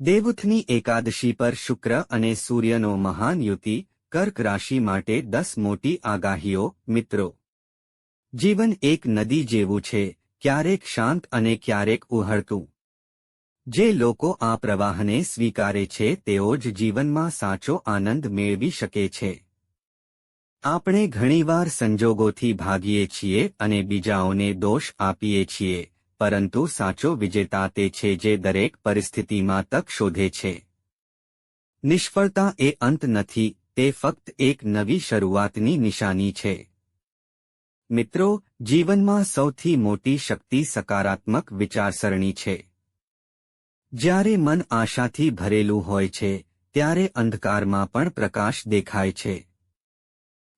દેવુથની એકાદશી પર શુક્ર અને સૂર્યનો મહાન યુતિ, કર્ક રાશિ માટે દસ મોટી આગાહીઓ, મિત્રો. જીવન એક નદી જેવું છે, ક્યારેક શાંત અને ક્યારેક ઉહળતું. જે લોકો આ પ્રવાહને સ્વીકારે છે, તેઓ જ જીવનમાં સાચો આનંદ મેળવી શકે છે. આપણે ઘણીવાર સંજોગોથી ભાગીએ છીએ અને બીજાઓને દોષ આપીએ છીએ. પરંતુ સાચો વિજેતા તે છે જે દરેક પરિસ્થિતિમાં તક શોધે છે. નિષ્ફળતા એ અંત નથી, તે ફક્ત એક નવી શરૂઆતની નિશાની છે. મિત્રો, જીવનમાં સૌથી મોટી શક્તિ સકારાત્મક વિચારસરણી છે. જ્યારે મન આશાથી ભરેલું હોય છે, ત્યારે અંધકારમાં પણ પ્રકાશ દેખાય છે.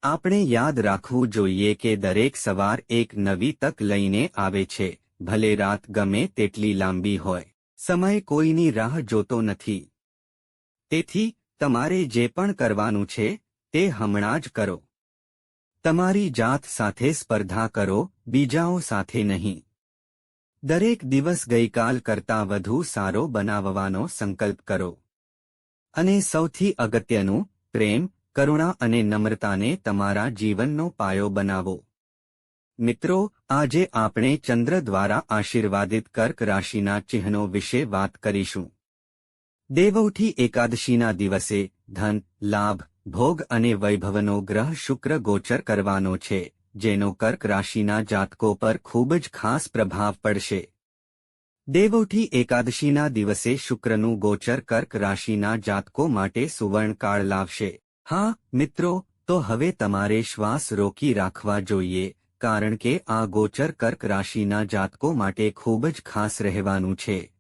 આપણે યાદ રાખવું જોઈએ કે દરેક સવાર એક નવી તક લઈને આવે છે ભલે રાત ગમે તેટલી લાંબી હોય, સમય કોઈની રાહ જોતો નથી. તેથી, તમારે જે પણ કરવાનું છે, તે હમણાં જ કરો. તમારી જાત સાથે સ્પર્ધા કરો, બીજાઓ સાથે નહીં. દરેક દિવસ ગઈકાલ કરતાં વધુ સારો બનાવવાનો સંકલ્પ કરો. અને સૌથી અગત્યનું, પ્રેમ, કરુણા અને નમ્રતાને તમારા જીવનનો પાયો બનાવો. મિત્રો, આજે આપણે ચંદ્ર દ્વારા આશીર્વાદિત કર્ક રાશિના ચિહ્નો વિશે વાત કરીશું. દેવૌઠી એકાદશીના દિવસે ધન, લાભ, ભોગ અને વૈભવનો ગ્રહ શુક્ર ગોચર કરવાનો છે, જેનો કર્ક રાશિના જાતકો પર ખૂબ જ ખાસ પ્રભાવ પડશે. દેવૌઠી એકાદશીના દિવસે શુક્રનું ગોચર કર્ક રાશિના જાતકો માટે સુવર્ણકાળ લાવશે. હા, મિત્રો, તો હવે તમારે શ્વાસ રોકી રાખવા જોઈએ. કારણ કે આ ગોચર કર્ક રાશિના જાતકો માટે ખૂબ જ ખાસ રહેવાનું છે.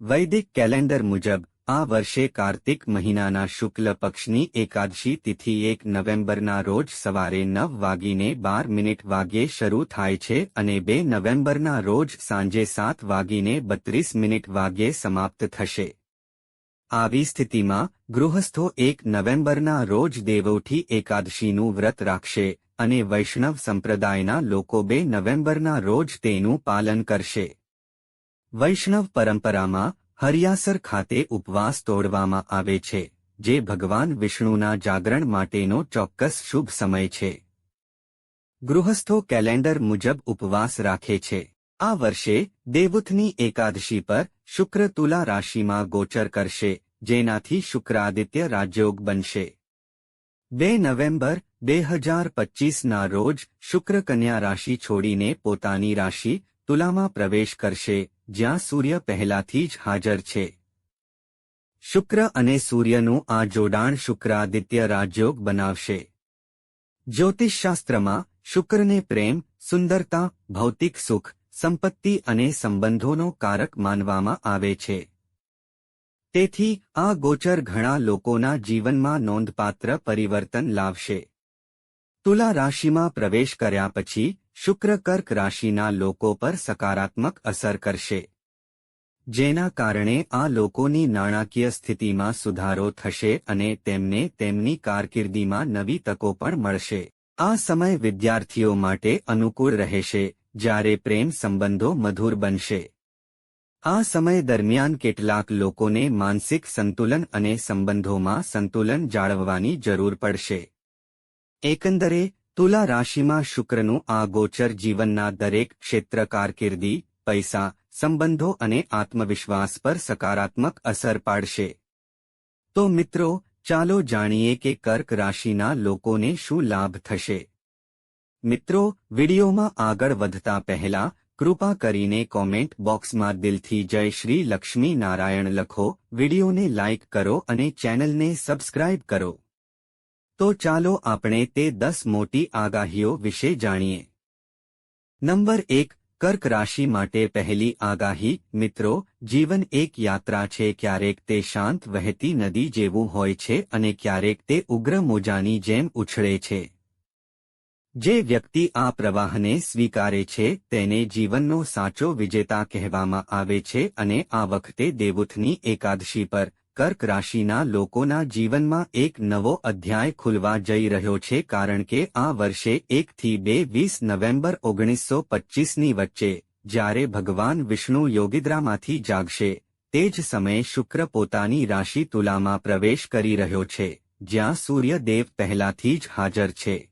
વૈદિક કેલેન્ડર મુજબ, આ વર્ષે કાર્તિક મહિનાના શુક્લ પક્ષની એકાદશી તિથિ એક નવેમ્બરના રોજ સવારે નવ વાગીને બાર મિનિટ વાગ્યે શરૂ થાય છે અને બે નવેમ્બરના રોજ સાંજે સાત વાગીને બત્રીસ મિનિટ વાગ્યે સમાપ્ત થશે. આવી સ્થિતિમાં ગૃહસ્થો એક નવેમ્બરના રોજ દેવૌઠી એકાદશીનું વ્રત રાખશે. અને વૈષ્ણવ સંપ્રદાયના લોકો બે નવેમ્બરના રોજ તેનું પાલન કરશે. વૈષ્ણવ પરંપરામાં હરિયાસર ખાતે ઉપવાસ તોડવામાં આવે છે, જે ભગવાન વિષ્ણુના જાગરણ માટેનો ચોક્કસ શુભ સમય છે. ગૃહસ્થો કેલેન્ડર મુજબ ઉપવાસ રાખે છે. આ વર્ષે દેવુથની એકાદશી પર શુક્ર તુલા રાશિમાં ગોચર કરશે, જેનાથી શુક્રાદિત્ય રાજયોગ બનશે. બે નવેમ્બર બે હજાર પચીસના રોજ શુક્ર કન્યા રાશિ છોડીને પોતાની રાશિ તુલામાં પ્રવેશ કરશે, જ્યાં સૂર્ય પહેલાથી જ હાજર છે. શુક્ર અને સૂર્યનું આ જોડાણ શુક્રાદિત્ય રાજયોગ બનાવશે. જ્યોતિષશાસ્ત્રમાં શુક્રને પ્રેમ, સુંદરતા, ભૌતિક સુખ, સંપત્તિ અને સંબંધોનો કારક માનવામાં આવે છે. તેથી આ ગોચર ઘણા લોકોના જીવનમાં નોંધપાત્ર પરિવર્તન લાવશે. તુલા રાશિમાં પ્રવેશ કર્યા પછી શુક્ર કર્ક રાશિના લોકો પર સકારાત્મક અસર કરશે. જેના કારણે આ લોકોની નાણાકીય સ્થિતિમાં સુધારો થશે અને તેમને તેમની કારકિર્દીમાં નવી તકો પણ મળશે. આ સમય વિદ્યાર્થીઓ માટે અનુકૂળ રહેશે, જ્યારે પ્રેમ સંબંધો મધુર બનશે. આ સમય દરમિયાન કેટલાક લોકોને માનસિક સંતુલન અને સંબંધોમાં સંતુલન જાળવવાની જરૂર પડશે. એકંદરે, તુલા રાશિમાં શુક્રનું આ ગોચર જીવનના દરેક ક્ષેત્ર કારકિર્દી, પૈસા, સંબંધો અને આત્મવિશ્વાસ પર સકારાત્મક અસર પાડશે. તો મિત્રો, ચાલો જાણીએ કે કર્ક રાશિના લોકોને શું લાભ થશે. મિત્રો, વિડીયોમાં આગળ વધતા પહેલા, કૃપા કરીને કોમેન્ટ બોક્સમાં દિલથી જય શ્રી લક્ષ્મી નારાયણ લખો, વિડીયોને લાઇક કરો અને ચેનલને સબસ્ક્રાઇબ કરો. તો ચાલો આપણે તે દસ મોટી આગાહીઓ વિશે જાણીએ. નંબર એક, કર્ક રાશિ માટે પહેલી આગાહી, મિત્રો, જીવન એક યાત્રા છે, ક્યારેક તે શાંત વહેતી નદી જેવું હોય છે અને ક્યારેક તે ઉગ્ર મોજાની જેમ ઉછળે છે. જે વ્યક્તિ આ પ્રવાહને સ્વીકારે છે, તેને જીવનનો સાચો વિજેતા કહેવામાં આવે છે અને આ વખતે દેવુથની એકાદશી પર કર્ક રાશિના લોકોના જીવનમાં એક નવો અધ્યાય ખુલવા જઈ રહ્યો છે કારણ કે આ વર્ષે એકથી બે વીસ નવેમ્બર ઓગણીસો પચ્ચીસની વચ્ચે, જ્યારે ભગવાન વિષ્ણુ યોગિદ્રામાંથી જાગશે, તે જ સમયે શુક્ર પોતાની રાશિ તુલામાં પ્રવેશ કરી રહ્યો છે, જ્યાં સૂર્યદેવ પહેલાથી જ હાજર છે.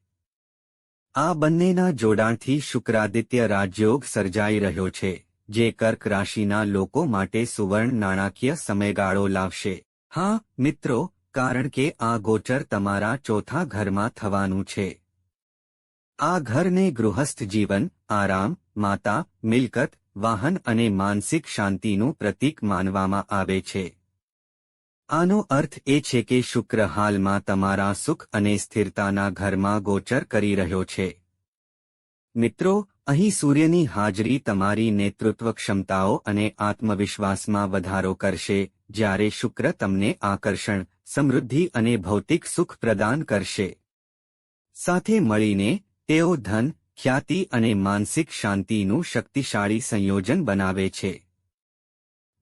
આ બંનેના જોડાણથી શુક્રાદિત્ય રાજયોગ સર્જાઈ રહ્યો છે. જે કર્ક રાશિના લોકો માટે સુવર્ણ નાણાકીય સમયગાળો લાવશે. હા, મિત્રો, કારણ કે આ ગોચર તમારા ચોથા ઘરમાં થવાનું છે. આ ઘરને ગૃહસ્થ જીવન, આરામ, માતા, મિલકત, વાહન અને માનસિક શાંતિનું પ્રતીક માનવામાં આવે છે. આનો અર્થ એ છે કે શુક્ર હાલમાં તમારા સુખ અને સ્થિરતાના ઘરમાં ગોચર કરી રહ્યો છે. મિત્રો અહીં સૂર્યની હાજરી તમારી નેતૃત્વ ક્ષમતાઓ અને આત્મવિશ્વાસમાં વધારો કરશે, જ્યારે શુક્ર તમને આકર્ષણ, સમૃદ્ધિ અને ભૌતિક સુખ પ્રદાન કરશે. સાથે મળીને, તેઓ ધન, ખ્યાતિ અને માનસિક શાંતિનું શક્તિશાળી સંયોજન બનાવે છે.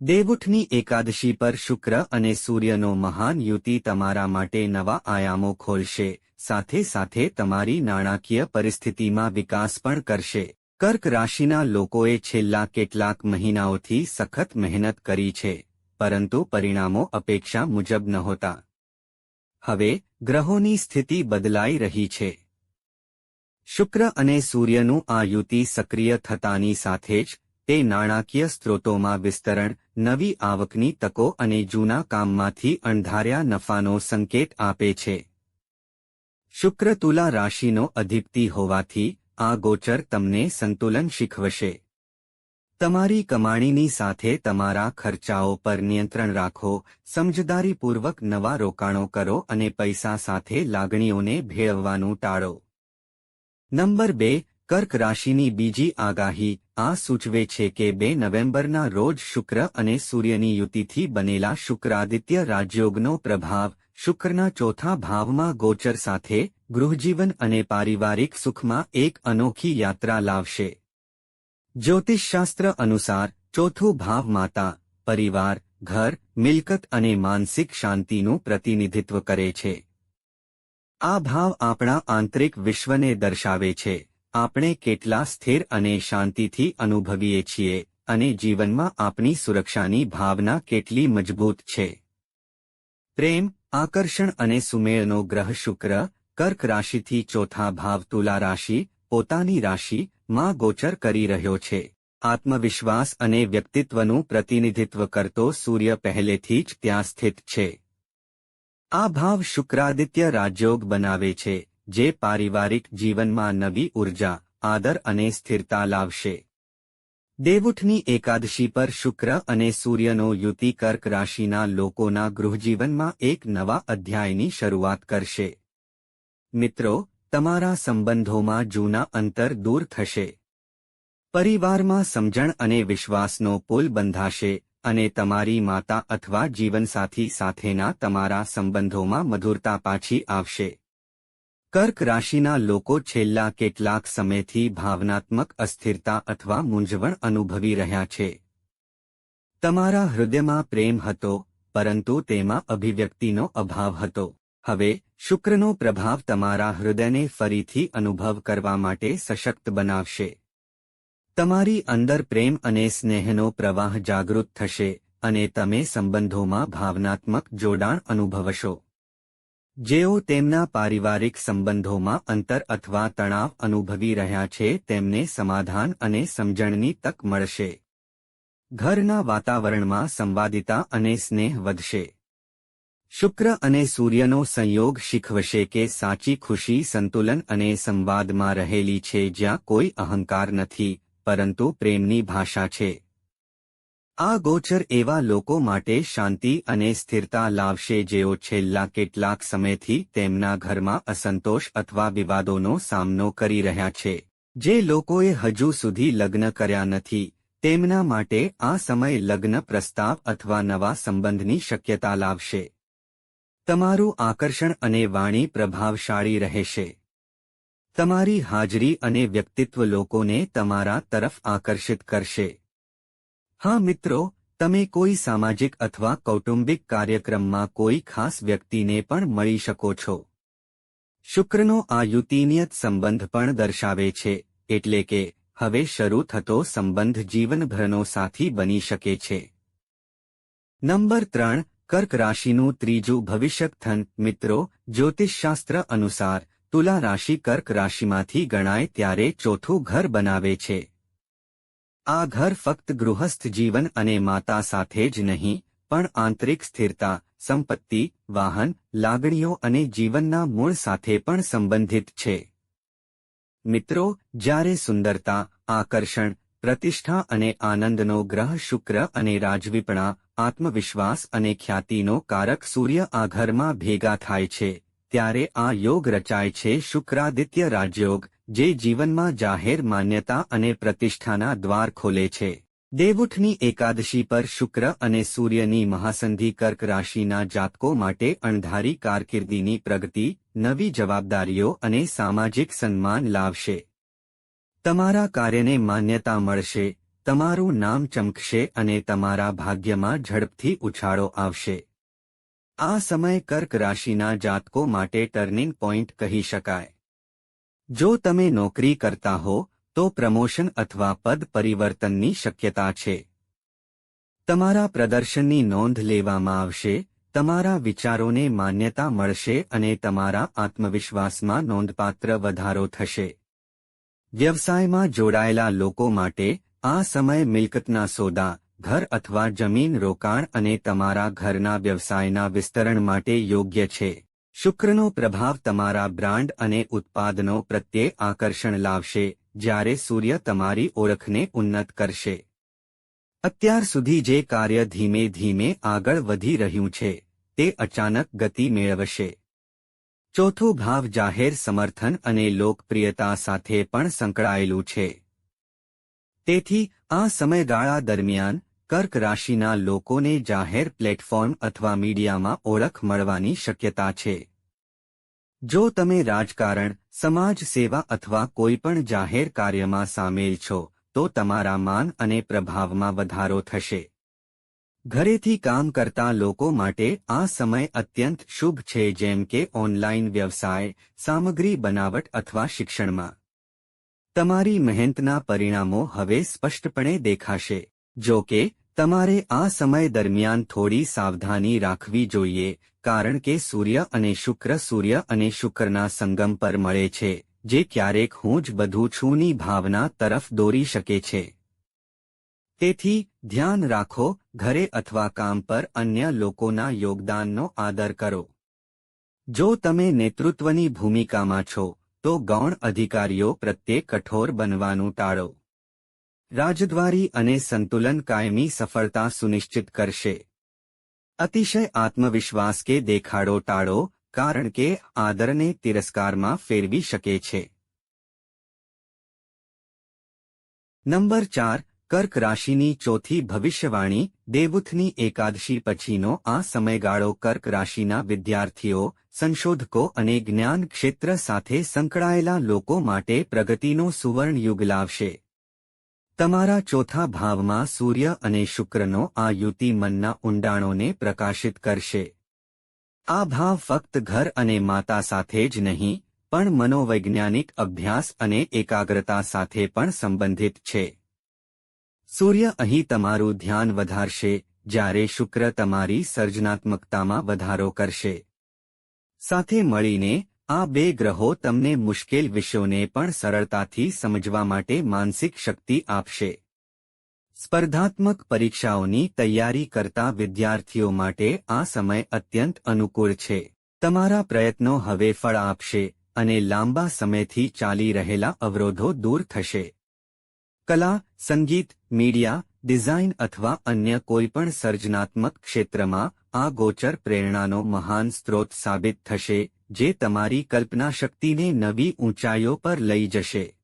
દેવઉઠની એકાદશી પર શુક્ર અને સૂર્યનો મહાન યુતિ તમારા માટે નવા આયામો ખોલશે, સાથે સાથે તમારી નાણાકીય પરિસ્થિતિમાં વિકાસ પણ કરશે. કર્ક રાશિના લોકોએ છેલ્લા કેટલાક મહિનાઓથી સખત મહેનત કરી છે, પરંતુ પરિણામો અપેક્ષા મુજબ નહોતા. હવે, ગ્રહોની સ્થિતિ બદલાઈ રહી છે. શુક્ર અને સૂર્યનું આ યુતિ સક્રિય થતાની સાથે જ, તે નાણાકીય સ્ત્રોતોમાં વિસ્તરણ, નવી આવકની તકો અને જૂના કામમાંથી અણધાર્યા નફાનો સંકેત આપે છે. શુક્ર તુલા રાશિનો અધિપતિ હોવાથી આ ગોચર તમને સંતુલન શીખવશે. તમારી કમાણીની સાથે તમારા ખર્ચાઓ પર નિયંત્રણ રાખો, સમજદારીપૂર્વક નવા રોકાણો કરો અને પૈસા સાથે લાગણીઓને ભેળવવાનું ટાળો. નંબર બે, કર્ક રાશિની બીજી આગાહી, આ સૂચવે છે કે બે નવેમ્બરના રોજ શુક્ર અને સૂર્યની યુતિથી બનેલા શુક્રાદિત્ય રાજયોગનો પ્રભાવ, શુક્રના ચોથા ભાવમાં ગોચર સાથે ગૃહજીવન અને પારિવારિક સુખમાં એક અનોખી યાત્રા લાવશે. જ્યોતિષશાસ્ત્ર અનુસાર, ચોથું ભાવ માતા, પરિવાર, ઘર, મિલકત અને માનસિક શાંતિનું પ્રતિનિધિત્વ કરે છે. આ ભાવ આપણા આંતરિક વિશ્વને દર્શાવે છે. આપણે કેટલા સ્થિર અને શાંતિથી અનુભવીએ છીએ અને જીવનમાં આપણી સુરક્ષાની ભાવના કેટલી મજબૂત છે. પ્રેમ, આકર્ષણ અને સુમેળનો ગ્રહ શુક્ર કર્ક રાશિથી ચોથા ભાવ તુલા રાશિ, પોતાની રાશિ માં ગોચર કરી રહ્યો છે. આત્મવિશ્વાસ અને વ્યક્તિત્વનું પ્રતિનિધિત્વ કરતો સૂર્ય પહેલેથી જ ત્યાં સ્થિત છે. આ ભાવ શુક્રાદિત્ય રાજયોગ બનાવે છે, જે પારિવારિક જીવનમાં નવી ઊર્જા, આદર અને સ્થિરતા લાવશે. દેવઉઠની એકાદશી પર શુક્ર અને સૂર્યનો યુતિ કર્ક રાશિના લોકોના ગૃહજીવનમાં એક નવા અધ્યાયની શરૂઆત કરશે. મિત્રો, તમારા સંબંધોમાં જૂના અંતર દૂર થશે. પરિવારમાં સમજણ અને વિશ્વાસનો પુલ બંધાશે અને તમારી માતા અથવા જીવનસાથી સાથેના તમારા સંબંધોમાં મધુરતા પાછી આવશે. કર્ક રાશિના લોકો છેલ્લા કેટલાક સમયથી ભાવનાત્મક અસ્થિરતા અથવા મૂંઝવણ અનુભવી રહ્યા છે. તમારા હૃદયમાં પ્રેમ હતો, પરંતુ તેમાં અભિવ્યક્તિનો અભાવ હતો. હવે, શુક્રનો પ્રભાવ તમારા હૃદયને ફરીથી અનુભવ કરવા માટે સશક્ત બનાવશે. તમારી અંદર પ્રેમ અને સ્નેહનો પ્રવાહ જાગૃત થશે અને તમે સંબંધોમાં ભાવનાત્મક જોડાણ અનુભવશો. જેઓ તેમના પારિવારિક સંબંધોમાં અંતર અથવા તણાવ અનુભવી રહ્યા છે તેમને સમાધાન અને સમજણની તક મળશે. ઘરના વાતાવરણમાં સંવાદિતા અને સ્નેહ વધશે. શુક્ર અને સૂર્યનો સંયોગ શીખવશે કે સાચી ખુશી સંતુલન અને સંવાદમાં રહેલી છે જ્યાં કોઈ અહંકાર નથી, પરંતુ પ્રેમની ભાષા છે. આ ગોચર એવા લોકો માટે શાંતિ અને સ્થિરતા લાવશે જેઓ છેલ્લા કેટલાક સમયથી તેમના ઘરમાં અસંતોષ અથવા વિવાદોનો સામનો કરી રહ્યા છે. જે લોકોએ હજુ સુધી લગ્ન કર્યા નથી, તેમના માટે આ સમય લગ્ન પ્રસ્તાવ અથવા નવા સંબંધની શક્યતા લાવશે. તમારું આકર્ષણ અને વાણી પ્રભાવશાળી રહેશે. તમારી હાજરી અને વ્યક્તિત્વ લોકોને તમારા તરફ આકર્ષિત કરશે. હા મિત્રો, તમે કોઈ સામાજિક અથવા કૌટુંબિક કાર્યક્રમમાં કોઈ ખાસ વ્યક્તિને પણ મળી શકો છો. શુક્રનો આ યુતિનિયત સંબંધ પણ દર્શાવે છે, એટલે કે, હવે શરૂ થતો સંબંધ જીવનભરનો સાથી બની શકે છે. નંબર ત્રણ કર્ક રાશિનું ત્રીજું ભવિષ્યકથન, મિત્રો, જ્યોતિષશાસ્ત્ર અનુસાર, તુલા રાશિ કર્ક રાશિમાંથી ગણાય ત્યારે ચોથું ઘર બનાવે છે. આ ઘર ફક્ત ગૃહસ્થ જીવન અને માતા સાથે જ નહીં, પણ આંતરિક સ્થિરતા, સંપત્તિ, વાહન, લાગણીઓ અને જીવનના મૂળ સાથે પણ સંબંધિત છે. મિત્રો, જ્યારે સુંદરતા, આકર્ષણ, પ્રતિષ્ઠા અને આનંદનો ગ્રહ શુક્ર અને રાજવીપણા આત્મવિશ્વાસ અને ખ્યાતિનો કારક સૂર્ય આ ઘરમાં ભેગા થાય છે, ત્યારે આ યોગ રચાય છે શુક્રાદિત્ય રાજયોગ, જે જીવનમાં જાહેર માન્યતા અને પ્રતિષ્ઠાના દ્વાર ખોલે છે. દેવઉઠની એકાદશી પર શુક્ર અને સૂર્યની મહાસંધિ કર્ક રાશિના જાતકો માટે અણધારી કારકિર્દીની પ્રગતિ, નવી જવાબદારીઓ અને સામાજિક સન્માન લાવશે. તમારા કાર્યને માન્યતા મળશે તમારું નામ ચમકશે અને તમારા ભાગ્યમાં ઝડપથી ઉછાળો આવશે. આ સમય કર્ક રાશિના જાતકો માટે ટર્નિંગ પોઇન્ટ કહી શકાય. જો તમે નોકરી કરતા હો, તો પ્રમોશન અથવા પદ પરિવર્તનની શક્યતા છે. તમારા પ્રદર્શનની નોંધ લેવામાં આવશે, તમારા વિચારોને માન્યતા મળશે અને તમારા આત્મવિશ્વાસમાં નોંધપાત્ર વધારો થશે. વ્યવસાયમાં જોડાયેલા લોકો માટે આ સમય મિલકતના સોદા, ઘર અથવા જમીન રોકાણ અને તમારા ઘરના વ્યવસાયના વિસ્તરણ માટે યોગ્ય છે. શુક્રનો પ્રભાવ તમારા બ્રાન્ડ અને ઉત્પાદનો પ્રત્યે આકર્ષણ લાવશે, જ્યારે સૂર્ય તમારી ઓળખને ઉન્નત કરશે. અત્યાર સુધી જે કાર્ય ધીમે ધીમે આગળ વધી રહ્યું છે, તે અચાનક ગતિ મેળવશે. ચોથો ભાવ જાહેર સમર્થન અને લોકપ્રિયતા સાથે પણ સંકળાયેલું છે. તેથી, આ સમયગાળા દરમિયાન, કર્ક રાશિના લોકોને જાહેર પ્લેટફોર્મ અથવા મીડિયામાં ઓળખ મળવાની શક્યતા છે. જો તમે રાજકારણ, સમાજ સેવા અથવા કોઈપણ જાહેર કાર્યમાં સામેલ છો, તો તમારા માન અને પ્રભાવમાં વધારો થશે. ઘરેથી કામ કરતા લોકો માટે આ સમય અત્યંત શુભ છે જેમ કે ઓનલાઇન વ્યવસાય, સામગ્રી બનાવટ અથવા શિક્ષણમાં. તમારી મહેનતના પરિણામો હવે સ્પષ્ટપણે દેખાશે. જો કે, તમારે આ સમય દરમિયાન થોડી સાવધાની રાખવી જોઈએ, કારણ કે સૂર્ય અને શુક્ર સૂર્ય અને શુક્રના સંગમ પર મળે છે, જે ક્યારેક હું જ બધું છુંની ભાવના તરફ દોરી શકે છે. તેથી, ધ્યાન રાખો, ઘરે અથવા કામ પર અન્ય લોકોના યોગદાનનો આદર કરો. જો તમે નેતૃત્વની ભૂમિકામાં છો તો ગૌણ અધિકારીઓ પ્રત્યે કઠોર બનવાનું ટાળો. રાજદ્વારી અને સંતુલન કાયમી સફળતા સુનિશ્ચિત કરશે. અતિશય આત્મવિશ્વાસ કે દેખાડો ટાળો, કારણ કે આદરને તિરસ્કારમાં ફેરવી શકે છે. નંબર ચાર, કર્ક રાશિની ચોથી ભવિષ્યવાણી દેવુથની એકાદશી પછીનો આ સમયગાળો કર્ક રાશિના વિદ્યાર્થીઓ, સંશોધકો અને જ્ઞાન ક્ષેત્ર સાથે સંકળાયેલા લોકો માટે પ્રગતિનો સુવર્ણ યુગ લાવશે. તમારા ચોથા ભાવમાં સૂર્ય અને શુક્રનો આ યુતિ મનના ઊંડાણોને પ્રકાશિત કરશે. આ ભાવ ફક્ત ઘર અને માતા સાથે જ નહીં, પણ મનોવૈજ્ઞાનિક અભ્યાસ અને એકાગ્રતા સાથે પણ સંબંધિત છે. સૂર્ય અહીં તમારું ધ્યાન વધારશે, જ્યારે શુક્ર તમારી સર્જનાત્મકતામાં વધારો કરશે. સાથે મળીને, આ બે ગ્રહો તમને મુશ્કેલ વિષયોને પણ સરળતાથી સમજવા માટે માનસિક શક્તિ આપશે. સ્પર્ધાત્મક પરીક્ષાઓની તૈયારી કરતા વિદ્યાર્થીઓ માટે આ સમય અત્યંત અનુકૂળ છે. તમારા પ્રયત્નો હવે ફળ આપશે, અને લાંબા સમયથી ચાલી રહેલા અવરોધો દૂર થશે. કલા સંગીત, મીડિયા, ડિઝાઇન અથવા અન્ય કોઈપણ સર્જનાત્મક ક્ષેત્રમાં આ ગોચર પ્રેરણાનો મહાન સ્ત્રોત સાબિત થશે, જે તમારી કલ્પના શક્તિને નવી ઊંચાઈઓ પર લઈ જશે.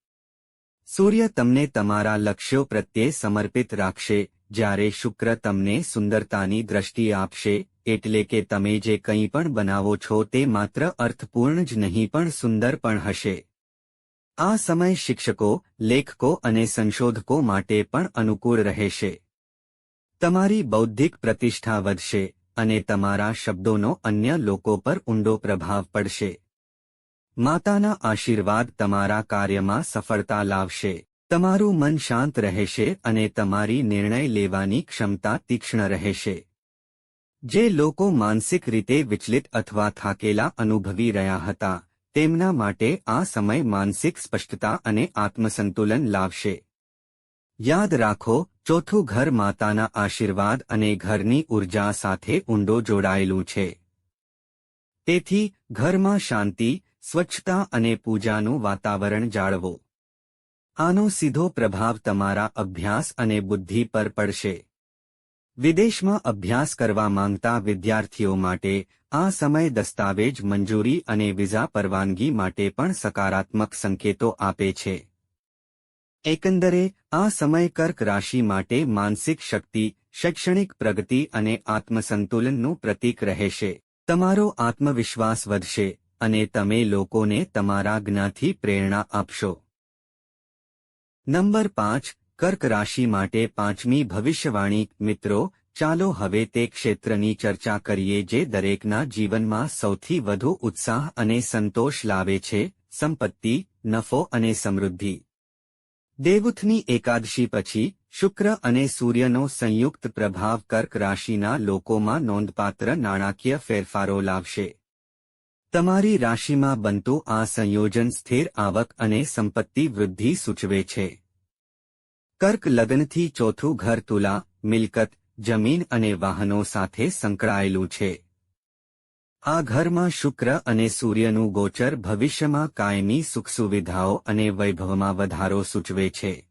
સૂર્ય તમને તમારા લક્ષ્યો પ્રત્યે સમર્પિત રાખશે, જ્યારે શુક્ર તમને સુંદરતાની દ્રષ્ટિ આપશે, એટલે કે તમે જે કંઈ પણ બનાવો છો તે માત્ર અર્થપૂર્ણ જ નહીં પણ સુંદર પણ હશે. આ સમય શિક્ષકો, લેખકો અને સંશોધકો માટે પણ અનુકૂળ રહેશે. તમારી બૌદ્ધિક પ્રતિષ્ઠા વધશે અને તમારા શબ્દોનો અન્ય લોકો પર ઊંડો પ્રભાવ પડશે. માતાના આશીર્વાદ તમારા કાર્યમાં સફળતા લાવશે. તમારું મન શાંત રહેશે અને તમારી નિર્ણય લેવાની ક્ષમતા તીક્ષ્ણ રહેશે. જે લોકો માનસિક રીતે વિચલિત અથવા થાકેલા અનુભવી રહ્યા હતા તેમના માટે આ સમય માનસિક સ્પષ્ટતા અને આત્મસંતુલન લાવશે. યાદ રાખો, ચોથું ઘર માતાના આશીર્વાદ અને ઘરની ઊર્જા સાથે ઊંડો જોડાયેલું છે. તેથી, ઘરમાં શાંતિ, સ્વચ્છતા અને પૂજાનું વાતાવરણ જાળવો. આનો સીધો પ્રભાવ તમારા અભ્યાસ અને બુદ્ધિ પર પડશે. વિદેશમાં અભ્યાસ કરવા માંગતા વિદ્યાર્થીઓ માટે આ સમય દસ્તાવેજ મંજૂરી અને વિઝા પરવાનગી માટે પણ સકારાત્મક સંકેતો આપે છે. એકંદરે, આ સમય કર્ક રાશિ માટે માનસિક શક્તિ, શૈક્ષણિક પ્રગતિ અને આત્મસંતુલનનું પ્રતીક રહેશે. તમારો આત્મવિશ્વાસ વધશે અને તમે લોકોને તમારા જ્ઞાથી પ્રેરણા આપશો. નંબર પાંચ કર્ક રાશિ માટે પાંચમી ભવિષ્યવાણી. મિત્રો, ચાલો હવે તે ક્ષેત્રની ચર્ચા કરીએ જે દરેકના જીવનમાં સૌથી વધુ ઉત્સાહ અને સંતોષ લાવે છે, સંપત્તિ, નફો અને સમૃદ્ધિ. દેવુથની એકાદશી પછી, શુક્ર અને સૂર્યનો સંયુક્ત પ્રભાવ કર્ક રાશિના લોકોમાં નોંધપાત્ર નાણાકીય ફેરફારો લાવશે. તમારી રાશિમાં બનતું આ સંયોજન સ્થિર આવક અને સંપત્તિ વૃદ્ધિ સૂચવે છે. કર્ક લગ્નથી ચોથું ઘર તુલા, મિલકત, જમીન અને વાહનો સાથે સંકળાયેલું છે. આ ઘરમાં શુક્ર અને સૂર્યનું ગોચર ભવિષ્યમાં કાયમી સુખ સુવિધાઓ અને વૈભવમાં વધારો સૂચવે છે.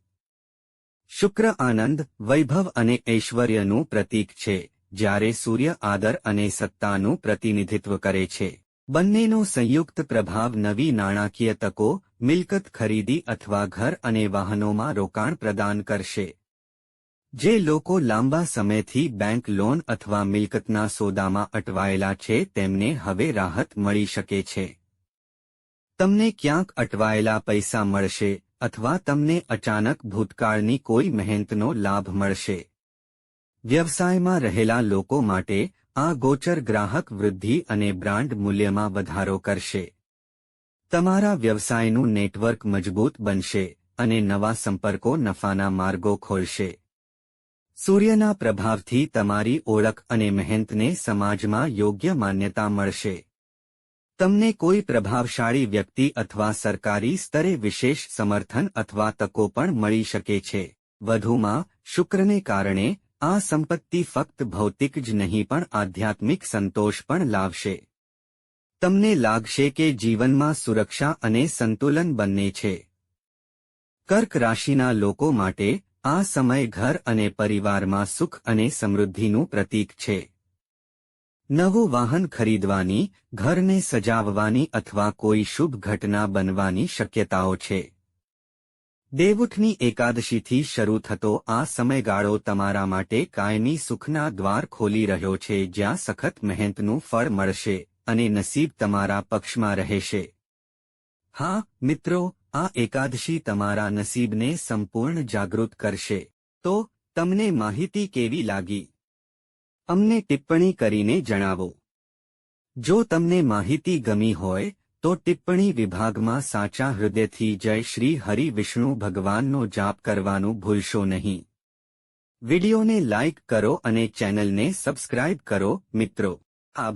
શુક્ર આનંદ, વૈભવ અને ઐશ્વર્યનું પ્રતીક છે, જ્યારે સૂર્ય આદર અને સત્તાનું પ્રતિનિધિત્વ કરે છે. બંનેનો સંયુક્ત પ્રભાવ નવી નાણાકીય તકો મિલકત ખરીદી અથવા ઘર અને વાહનોમાં રોકાણ પ્રદાન કરશે. જે લોકો લાંબા સમયથી બેંક લોન અથવા મિલકતના સોદામાં અટવાયેલા છે, તેમને હવે રાહત મળી શકે છે. તમને ક્યાંક અટવાયેલા પૈસા મળશે અથવા તમને અચાનક ભૂતકાળની કોઈ મહેનતનો લાભ મળશે. વ્યવસાયમાં રહેલા લોકો માટે આ ગોચર ગ્રાહક વૃદ્ધિ અને બ્રાન્ડ મૂલ્યમાં વધારો કરશે. તમારા વ્યવસાયનું નેટવર્ક મજબૂત બનશે અને નવા સંપર્કો નફાના માર્ગો ખોલશે. સૂર્યના પ્રભાવથી તમારી ઓળખ અને મહેનતને સમાજમાં યોગ્ય માન્યતા મળશે. તમને કોઈ પ્રભાવશાળી વ્યક્તિ અથવા સરકારી સ્તરે વિશેષ સમર્થન અથવા તકો પણ મળી શકે છે. વધુમાં, શુક્રને કારણે આ સંપત્તિ ફક્ત ભૌતિક જ નહીં પણ આધ્યાત્મિક સંતોષ પણ લાવશે. તમને લાગશે કે જીવનમાં સુરક્ષા અને સંતુલન બંને છે. કર્ક રાશિના લોકો માટે આ સમય ઘર અને પરિવારમાં સુખ અને સમૃદ્ધિનું પ્રતીક છે. નવું વાહન ખરીદવાની, ઘરને સજાવવાની અથવા કોઈ શુભ ઘટના બનવાની શક્યતાઓ છે. દેવઉઠની એકાદશીથી શરૂ થતો આ સમયગાળો તમારા માટે કાયમી સુખના દ્વાર ખોલી રહ્યો છે જ્યાં સખત મહેનતનું ફળ મળશે. અને નસીબ તમારા પક્ષમાં રહેશે. હા, મિત્રો, આ એકાદશી તમારા નસીબને સંપૂર્ણ જાગૃત કરશે. તો, તમને માહિતી કેવી લાગી? અમને ટિપ્પણી કરીને જણાવો. જો તમને માહિતી ગમી હોય, તો ટિપ્પણી વિભાગમાં સાચા હૃદયથી જય શ્રી હરિ વિષ્ણુ ભગવાનનો જાપ કરવાનું ભૂલશો નહીં. વિડિયોને લાઇક કરો અને ચેનલને સબસ્ક્રાઇબ કરો, મિત્રો. આભાર.